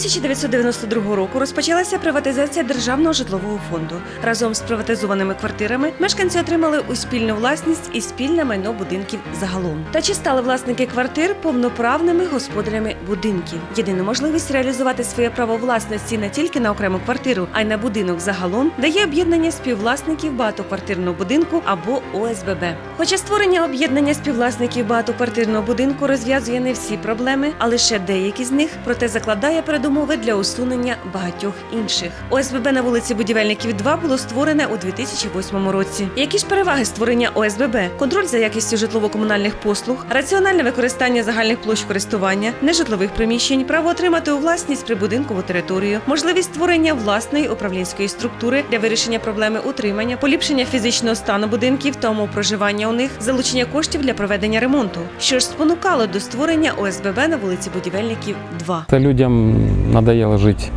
1992 року розпочалася приватизація державного житлового фонду. Разом з приватизованими квартирами мешканці отримали у спільну власність і спільне майно будинків загалом. Та чи стали власники квартир повноправними господарями будинків? Єдину можливість реалізувати своє право власності не тільки на окрему квартиру, а й на будинок загалом дає об'єднання співвласників багатоквартирного будинку або ОСББ. Хоча створення об'єднання співвласників багатоквартирного будинку розв'язує не всі проблеми, а лише деякі з них, проте закладає передумови для усунення багатьох інших. ОСББ на вулиці Будівельників 2 було створене у 2008 році. Які ж переваги створення ОСББ? Контроль за якістю житлово-комунальних послуг, раціональне використання загальних площ користування, нежитлових приміщень, право отримати у власність прибудинкову територію, можливість створення власної управлінської структури для вирішення проблеми утримання, поліпшення фізичного стану будинків та умов проживання у них, залучення коштів для проведення ремонту, що ж спонукало до створення ОСББ на вулиці Будівельників 2. Это людям надоело жить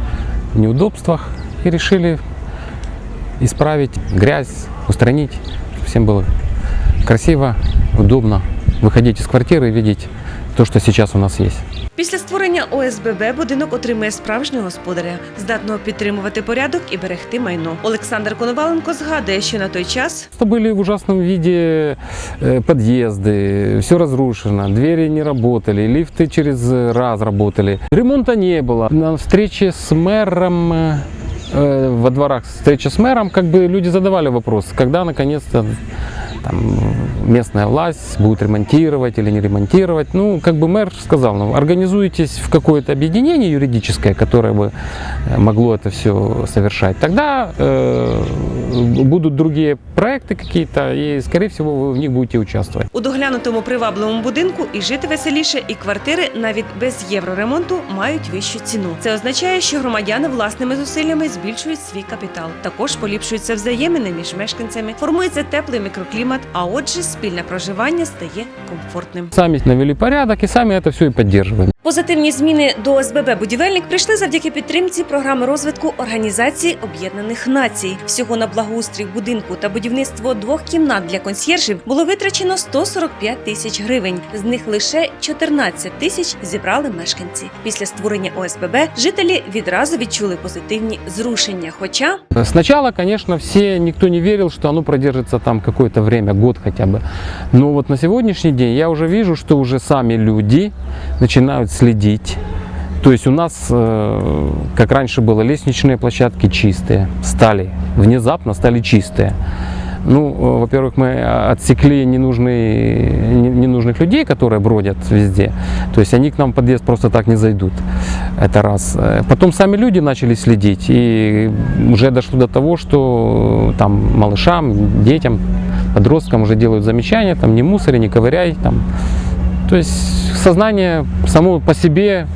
в неудобствах и решили исправить грязь, устранить, чтобы всем было красиво, удобно выходить из квартиры и видеть то, что сейчас у нас есть. Після створення ОСББ будинок отримує справжнього господаря, здатного підтримувати порядок і берегти майно. Олександр Коноваленко згадує, що на той час Это были в ужасном виде э, подъезды, все разрушено, двери не работали, лифты через раз работали. Ремонта не было. На встрече с мэром, э, э, во дворах встреча с мэром, как бы люди задавали вопрос, когда наконец-то там, местная власть будет ремонтировать или не ремонтировать. Ну, как бы мэр сказал, ну, организуйтесь в какое-то объединение юридическое, которое бы э, могло это все совершать. Тогда э, будут другие проекты какие-то, и, скорее всего, вы в них будете участвовать. у доглянутому привабливому будинку і жити веселіше, і квартири навіть без євроремонту мають вищу ціну. Це означає, що громадяни власними зусиллями збільшують свій капітал. Також поліпшуються взаємини між мешканцями, формується теплий мікроклімат, а отже, спільне проживання стає комфортним. Сами навели порядок и сами это все и поддерживаем. Позитивні зміни до ОСББ будівельник прийшли завдяки підтримці програми розвитку Організації Об'єднаних Націй. Всього на благоустрій будинку та будівництво двох кімнат для консьєржів було витрачено 145 тисяч гривень. З них лише 14 тисяч зібрали мешканці. Після створення ОСББ жителі відразу відчули позитивні зрушення. Хоча Сначала, конечно, все, никто не верил, что оно продержится там какое-то время, год хотя бы. Но вот на сегодняшний день я уже вижу, что уже сами люди начинают следить. То есть у нас, э, как раньше было, лестничные площадки чистые, стали, внезапно стали чистые. Ну, э, во-первых, мы отсекли ненужные, не- ненужных людей, которые бродят везде. То есть они к нам в подъезд просто так не зайдут. Это раз. Э, Потом сами люди начали следить. И уже дошло до того, что э, там малышам, детям, подросткам уже делают замечания, там не мусори, не ковыряй. Там. То есть сознание само по себе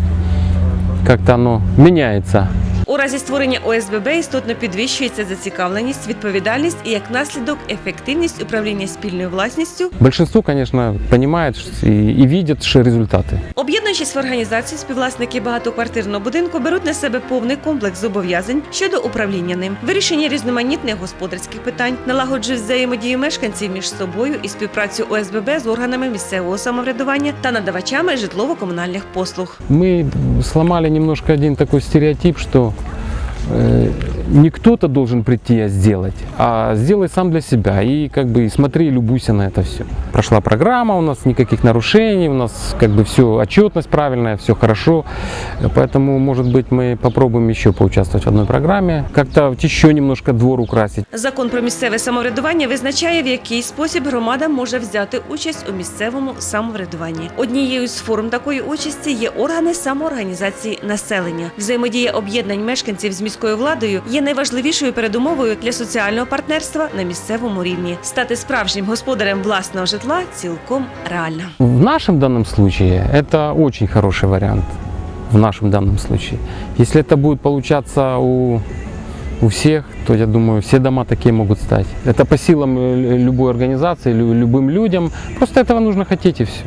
как-то оно меняется. У разі створення ОСББ істотно підвищується зацікавленість, відповідальність і як наслідок ефективність управління спільною власністю Большинство, конечно, понимает ш- и, и видят ш- результаты. Об'єднуючись в організацію, співвласники багатоквартирного будинку беруть на себе повний комплекс зобов'язань щодо управління ним, вирішення різноманітних господарських питань, налагоджують взаємодію мешканців між собою і співпрацю ОСББ з органами місцевого самоврядування та надавачами житлово-комунальних послуг. Мы сломали немножко один такой стереотип, что э, не кто-то должен прийти и сделать, а сделай сам для себя. И как бы и смотри, и любуйся на это все. Прошла программа, у нас никаких нарушений, у нас как бы все, отчетность правильная, все хорошо. Поэтому, может быть, мы попробуем еще поучаствовать в одной программе, как-то еще немножко двор украсить. Закон про місцеве самоврядування визначає, в який спосіб громада може взяти участь у місцевому самоврядуванні. Однією з форм такої участі є органи самоорганізації населення. Взаємодія об'єднань мешканців з міською владою є найважливішою передумовою для соціального партнерства на місцевому рівні. Стати справжнім господарем власного житла цілком реально. В нашем данном случае это очень хороший вариант. В нашем данном случае. Если это будет получаться у, у всех, то я думаю, все дома такие могут стать. Это по силам э, любой организации, лю- любым людям. Просто этого нужно хотеть и все.